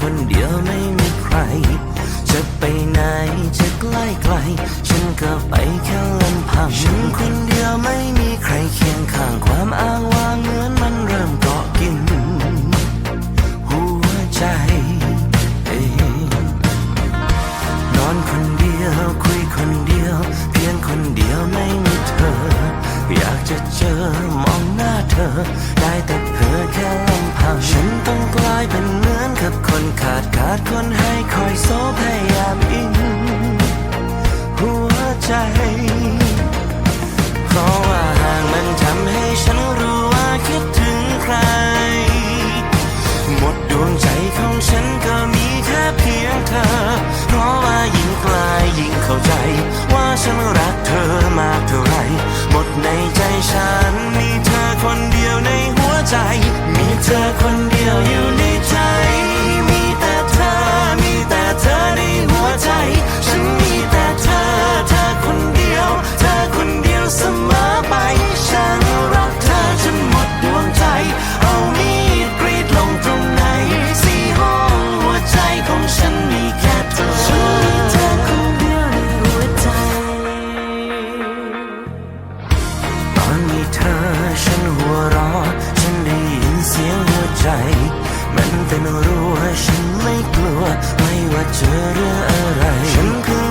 คนเดียวไม่มีใคร จะไปไหนจะใกล้ไกล ฉันก็ไปแค่ลำพังฉันคนเดียวไม่มีใครเคียงข้างความอ้างว้างเหมือนมันเริ่มเกาะกิน หัวใจนอนคนเดียวคุยคนเดียว เพียงคนเดียวไม่มีเธอ อยากจะเจอมองหน้าเธอ ได้แต่เธอแค่ลำพังฉัน ขาดขาดคนให้คอยโซพยายามอิงหัวใจ เพราะว่าห่างมันทำให้ฉันรู้ว่าคิดถึงใคร หมดดวงใจของฉันก็มีแค่เพียงเธอ เพราะว่ายิ่งไกลยิ่งเข้าใจ ว่าฉันรักเธอมากเท่าไร หมดในใจฉันมีเธอคนเดียวในหัวใจ มีเธอคน ใจ มันเป็นรั้วฉันไม่กลัว ไม่ว่าเจอเรื่องอะไร ฉันคือ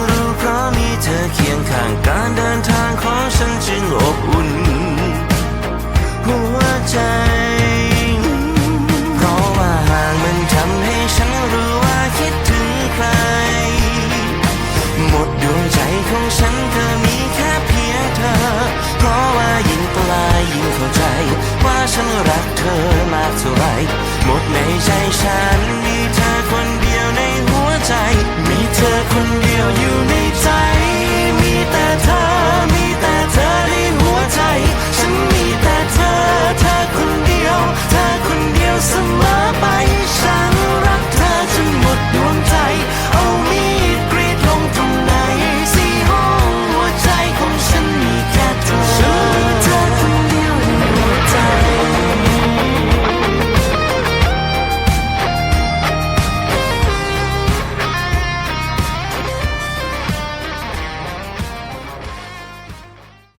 ฉันรักเธอมากเท่าไรหมดในใจฉันมีเธอคนเดียวในหัวใจ มีเธอ